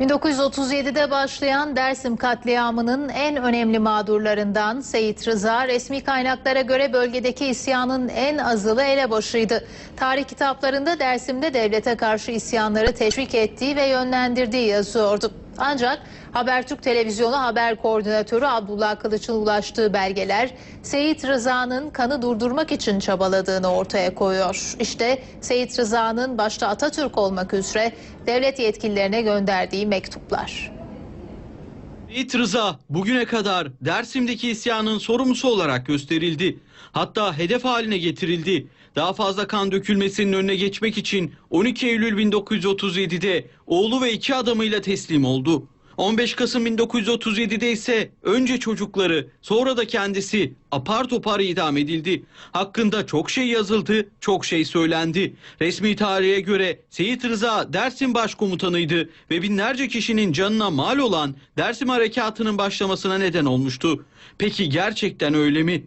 1937'de başlayan Dersim katliamının en önemli mağdurlarından Seyit Rıza resmi kaynaklara göre bölgedeki isyanın en azılı elebaşıydı. Tarih kitaplarında Dersim'de devlete karşı isyanları teşvik ettiği ve yönlendirdiği yazıyordu. Ancak Habertürk Televizyonu haber koordinatörü Abdullah Kılıç'ın ulaştığı belgeler Seyit Rıza'nın kanı durdurmak için çabaladığını ortaya koyuyor. İşte Seyit Rıza'nın başta Atatürk olmak üzere devlet yetkililerine gönderdiği mektuplar. Seyit Rıza bugüne kadar Dersim'deki isyanın sorumlusu olarak gösterildi. Hatta hedef haline getirildi. Daha fazla kan dökülmesinin önüne geçmek için 12 Eylül 1937'de oğlu ve iki adamıyla teslim oldu. 15 Kasım 1937'de ise önce çocukları sonra da kendisi apar topar idam edildi. Hakkında çok şey yazıldı, çok şey söylendi. Resmi tarihe göre Seyit Rıza Dersim Başkomutanıydı ve binlerce kişinin canına mal olan Dersim Harekatı'nın başlamasına neden olmuştu. Peki gerçekten öyle mi?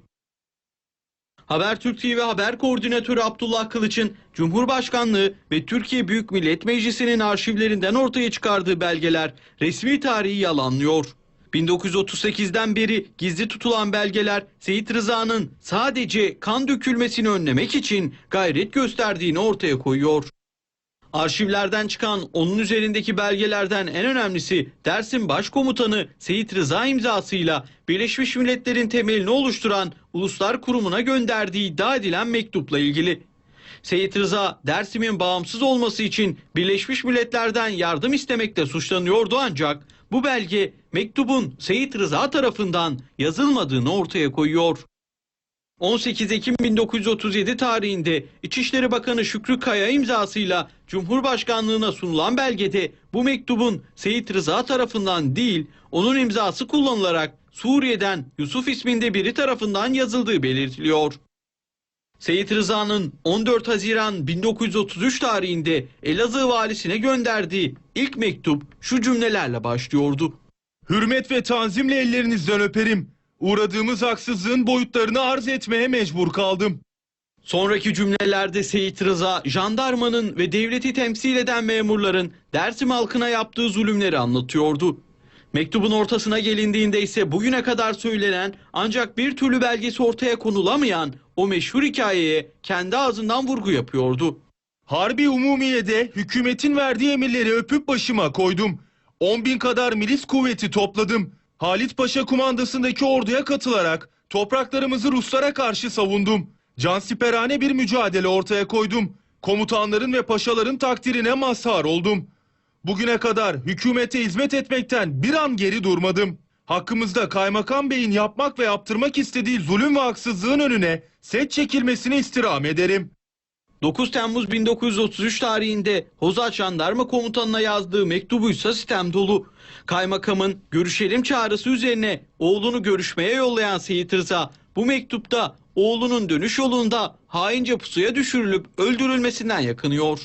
Habertürk TV Haber Koordinatörü Abdullah Kılıç'ın Cumhurbaşkanlığı ve Türkiye Büyük Millet Meclisi'nin arşivlerinden ortaya çıkardığı belgeler resmi tarihi yalanlıyor. 1938'den beri gizli tutulan belgeler Seyit Rıza'nın sadece kan dökülmesini önlemek için gayret gösterdiğini ortaya koyuyor. Arşivlerden çıkan onun üzerindeki belgelerden en önemlisi Dersim Başkomutanı Seyit Rıza imzasıyla Birleşmiş Milletler'in temelini oluşturan Uluslar Kurumu'na gönderdiği iddia edilen mektupla ilgili. Seyit Rıza Dersim'in bağımsız olması için Birleşmiş Milletler'den yardım istemekte suçlanıyordu ancak bu belge mektubun Seyit Rıza tarafından yazılmadığını ortaya koyuyor. 18 Ekim 1937 tarihinde İçişleri Bakanı Şükrü Kaya imzasıyla Cumhurbaşkanlığına sunulan belgede bu mektubun Seyit Rıza tarafından değil onun imzası kullanılarak Suriye'den Yusuf isminde biri tarafından yazıldığı belirtiliyor. Seyit Rıza'nın 14 Haziran 1933 tarihinde Elazığ valisine gönderdiği ilk mektup şu cümlelerle başlıyordu. Hürmet ve tanzimle ellerinizden öperim. Uğradığımız haksızlığın boyutlarını arz etmeye mecbur kaldım. Sonraki cümlelerde Seyit Rıza, jandarmanın ve devleti temsil eden memurların Dersim halkına yaptığı zulümleri anlatıyordu. Mektubun ortasına gelindiğinde ise bugüne kadar söylenen ancak bir türlü belgesi ortaya konulamayan o meşhur hikayeye kendi ağzından vurgu yapıyordu. Harbi Umumiye'de hükümetin verdiği emirleri öpüp başıma koydum. 10 bin kadar milis kuvveti topladım. Halit Paşa kumandasındaki orduya katılarak topraklarımızı Ruslara karşı savundum. Cansiperane bir mücadele ortaya koydum. Komutanların ve paşaların takdirine mazhar oldum. Bugüne kadar hükümete hizmet etmekten bir an geri durmadım. Hakkımızda kaymakam beyin yapmak ve yaptırmak istediği zulüm ve haksızlığın önüne set çekilmesini istirham ederim. 9 Temmuz 1933 tarihinde Hozat Jandarma Komutanı'na yazdığı mektubuysa sistem dolu. Kaymakamın görüşelim çağrısı üzerine oğlunu görüşmeye yollayan Seyit Rıza bu mektupta oğlunun dönüş yolunda haince pusuya düşürülüp öldürülmesinden yakınıyor.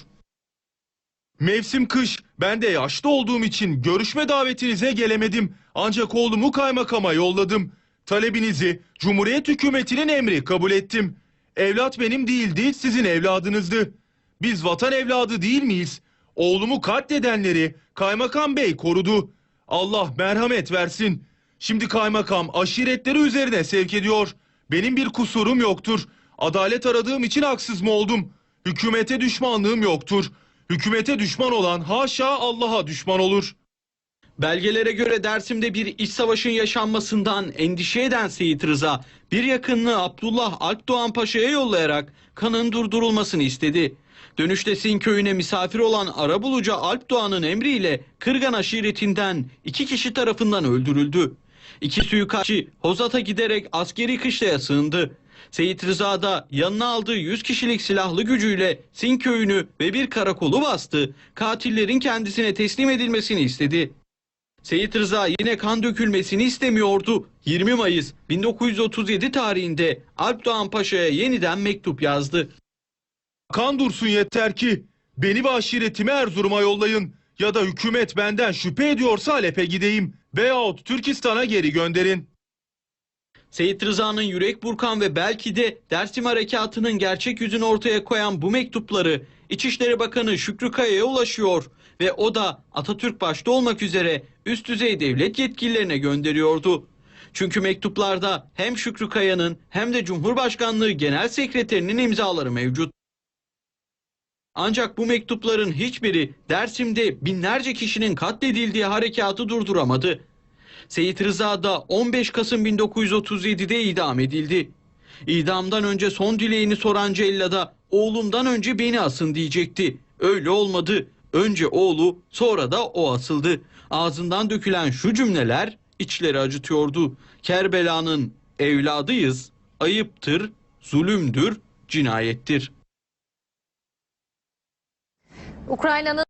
Mevsim kış. Ben de yaşlı olduğum için görüşme davetinize gelemedim. Ancak oğlumu kaymakama yolladım. Talebinizi Cumhuriyet hükümetinin emri kabul ettim. Evlat benim değildi, sizin evladınızdı. Biz vatan evladı değil miyiz? Oğlumu katledenleri kaymakam bey korudu. Allah merhamet versin. Şimdi kaymakam aşiretleri üzerine sevk ediyor. Benim bir kusurum yoktur. Adalet aradığım için haksız mı oldum? Hükümete düşmanlığım yoktur. Hükümete düşman olan haşa Allah'a düşman olur. Belgelere göre Dersim'de bir iç savaşın yaşanmasından endişe eden Seyit Rıza bir yakınını Abdullah Akdoğan Paşa'ya yollayarak kanın durdurulmasını istedi. Dönüşte Sin köyüne misafir olan Arabulucu Alp Doğan'ın emriyle Kırgan aşiretinden iki kişi tarafından öldürüldü. İki suikastçı Hozat'a giderek askeri kışlaya sığındı. Seyit Rıza da yanına aldığı 100 kişilik silahlı gücüyle Sin köyünü ve bir karakolu bastı. Katillerin kendisine teslim edilmesini istedi. Seyit Rıza yine kan dökülmesini istemiyordu. 20 Mayıs 1937 tarihinde Alp Doğan Paşa'ya yeniden mektup yazdı. Kan dursun yeter ki beni ve aşiretimi Erzurum'a yollayın. Ya da hükümet benden şüphe ediyorsa Halep'e gideyim. Veyahut Türkistan'a geri gönderin. Seyit Rıza'nın yürek burkan ve belki de Dersim Harekatı'nın gerçek yüzünü ortaya koyan bu mektupları İçişleri Bakanı Şükrü Kaya'ya ulaşıyor ve o da Atatürk başta olmak üzere üst düzey devlet yetkililerine gönderiyordu. Çünkü mektuplarda hem Şükrü Kaya'nın hem de Cumhurbaşkanlığı Genel Sekreterinin imzaları mevcut. Ancak bu mektupların hiçbiri Dersim'de binlerce kişinin katledildiği harekatı durduramadı. Seyit Rıza da 15 Kasım 1937'de idam edildi. İdamdan önce son dileğini soran Cella'da oğlumdan önce beni asın diyecekti. Öyle olmadı. Önce oğlu sonra da o asıldı. Ağzından dökülen şu cümleler içleri acıtıyordu. Kerbela'nın evladıyız, ayıptır, zulümdür, cinayettir. Ukrayna'nın